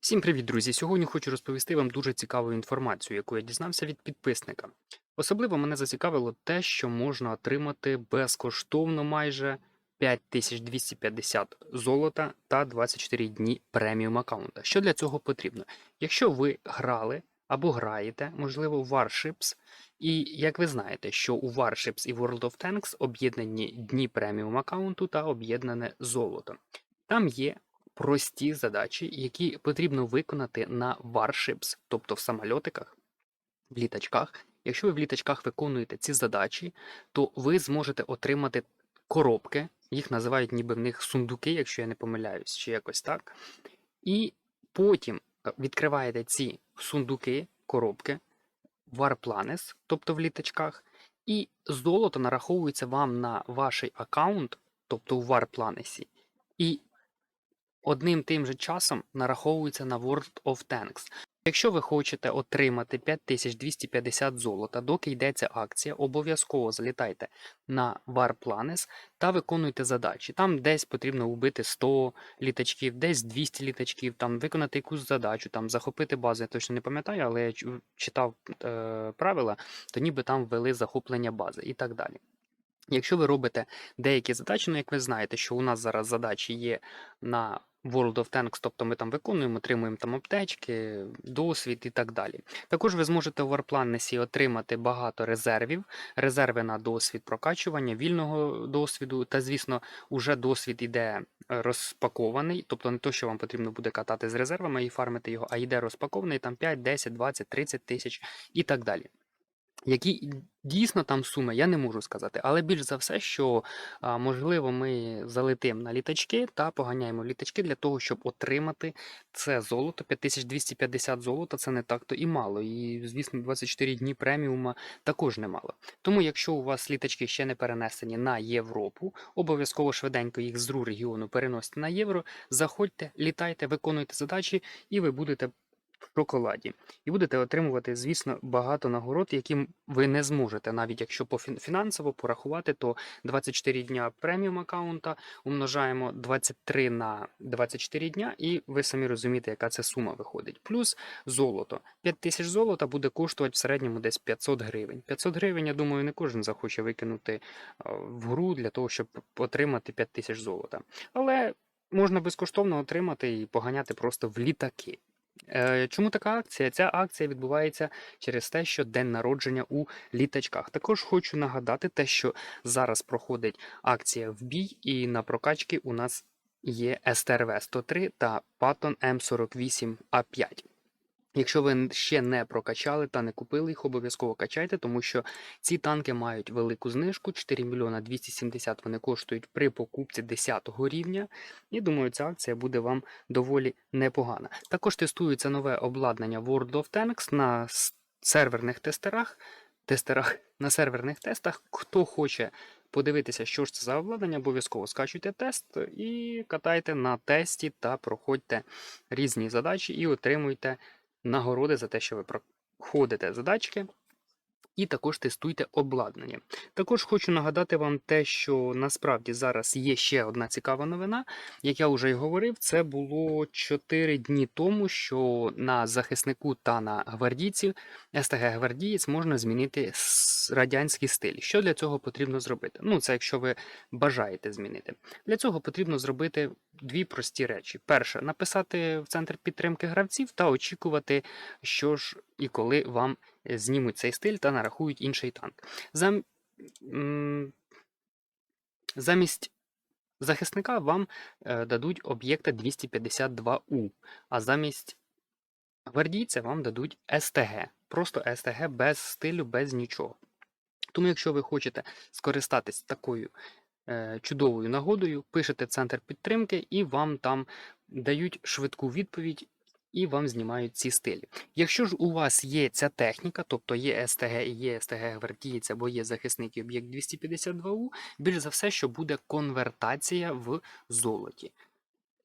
Всім привіт, друзі! Сьогодні хочу розповісти вам дуже цікаву інформацію, яку я дізнався від підписника. Особливо мене зацікавило те, що можна отримати безкоштовно майже 5250 золота та 24 дні преміум аккаунта. Що для цього потрібно? Якщо ви грали або граєте, можливо, Warships, і як ви знаєте, що у Warships і World of Tanks об'єднані дні преміум аккаунту та об'єднане золото. Там є прості задачі, які потрібно виконати на Warships, тобто в самольотиках, в літачках. Якщо ви в літачках виконуєте ці задачі, то ви зможете отримати коробки, їх називають ніби в них сундуки, якщо я не помиляюсь, чи якось так. І потім е, відкриваєте ці сундуки, коробки, Warplanes, тобто в літачках, і золото нараховується вам на ваш аккаунт, тобто у Warplanes, і одним тим же часом нараховується на World of Tanks. Якщо ви хочете отримати 5250 золота, доки йдеться акція, обов'язково залітайте на Warplanes та виконуйте задачі. Там десь потрібно вбити 100 літачків, десь 200 літачків, там виконати якусь задачу, там захопити базу. Я точно не пам'ятаю, але я читав е, правила, то ніби там ввели захоплення бази і так далі. Якщо ви робите деякі задачі, ну як ви знаєте, що у нас зараз задачі є на World of Tanks, тобто ми там виконуємо, отримуємо там аптечки, досвід і так далі. Також ви зможете в Warplanes отримати багато резервів, резерви на досвід прокачування, вільного досвіду, та, звісно, уже досвід іде е, розпакований, тобто не то, що вам потрібно буде катати з резервами і фармити його, а йде розпакований там 5, 10, 20, 30 тисяч і так далі. Які дійсно там суми, я не можу сказати, але більш за все, що можливо ми залетимо на літачки та поганяємо літачки для того, щоб отримати це золото. 5250 золота це не так-то і мало. І, звісно, 24 дні преміума також немало. Тому, якщо у вас літачки ще не перенесені на Європу, обов'язково швиденько їх з РУ регіону переносите на євро, заходьте, літайте, виконуйте задачі, і ви будете в шоколаді. І будете отримувати, звісно, багато нагород, які ви не зможете, навіть якщо по фінансово порахувати, то 24 дня преміум аккаунта умножаємо 23 на 24 дня, і ви самі розумієте, яка це сума виходить. Плюс золото. 5000 золота буде коштувати в середньому десь 500 гривень. 500 гривень, я думаю, не кожен захоче викинути в гру для того, щоб отримати 5000 золота. Але можна безкоштовно отримати і поганяти просто в літаки. Е, Чому така акція? Ця акція відбувається через те, що день народження у літачках. Також хочу нагадати те, що зараз проходить акція в бій, і на прокачки у нас є СТРВ 103 та M48 A5. Якщо ви ще не прокачали та не купили їх, обов'язково качайте, тому що ці танки мають велику знижку 4 мільйона 270 вони коштують при покупці 10 рівня. І думаю, ця акція буде вам доволі непогана. Також тестується нове обладнання World of Tanks на серверних тестерах. Тестерах на серверних тестах. Хто хоче подивитися, що ж це за обладнання, обов'язково скачуйте тест і катайте на тесті та проходьте різні задачі і отримуйте нагороди за те, що ви проходите задачки. І також тестуйте обладнання. Також хочу нагадати вам те, що насправді зараз є ще одна цікава новина. Як я вже й говорив, це було 4 дні тому, що на захиснику та на гвардійці СТГ гвардієць можна змінити радянський стиль. Що для цього потрібно зробити? Ну, це якщо ви бажаєте змінити. Для цього потрібно зробити дві прості речі: перше, написати в центр підтримки гравців та очікувати, що ж і коли вам знімуть цей стиль та нарахують інший танк. Зам... Замість захисника вам е, дадуть об'єкта 252У, а замість гвардійця вам дадуть СТГ. Просто СТГ без стилю, без нічого. Тому, якщо ви хочете скористатись такою е, чудовою нагодою, пишете центр підтримки і вам там дають швидку відповідь. І вам знімають ці стилі. Якщо ж у вас є ця техніка, тобто є СТГ і є СТГ гвардієць або є захисник і об'єкт 252У, більш за все, що буде конвертація в золоті.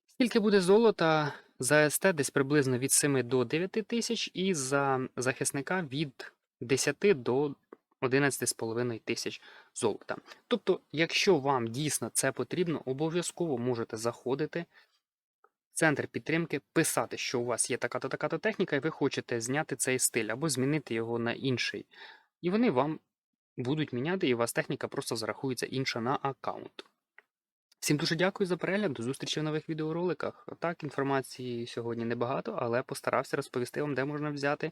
Скільки буде золота за СТ десь приблизно від 7 до 9 тисяч, і за захисника від 10 до 11,5 тисяч золота. Тобто, якщо вам дійсно це потрібно, обов'язково можете заходити центр підтримки, писати, що у вас є така-то така-то техніка, і ви хочете зняти цей стиль або змінити його на інший. І вони вам будуть міняти, і у вас техніка просто зарахується інша на аккаунт. Всім дуже дякую за перегляд. До зустрічі в нових відеороликах. Так, інформації сьогодні небагато, але постарався розповісти вам, де можна взяти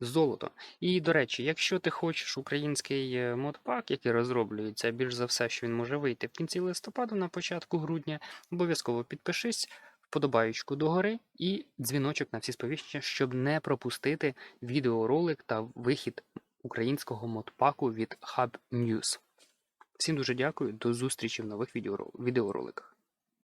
золото. І, до речі, якщо ти хочеш український е, модпак, який розроблюється, більш за все, що він може вийти в кінці листопада, на початку грудня, обов'язково підпишись, вподобаючку догори і дзвіночок на всі сповіщення, щоб не пропустити відеоролик та вихід українського модпаку від Hub News. Всім дуже дякую, до зустрічі в нових відеороликах.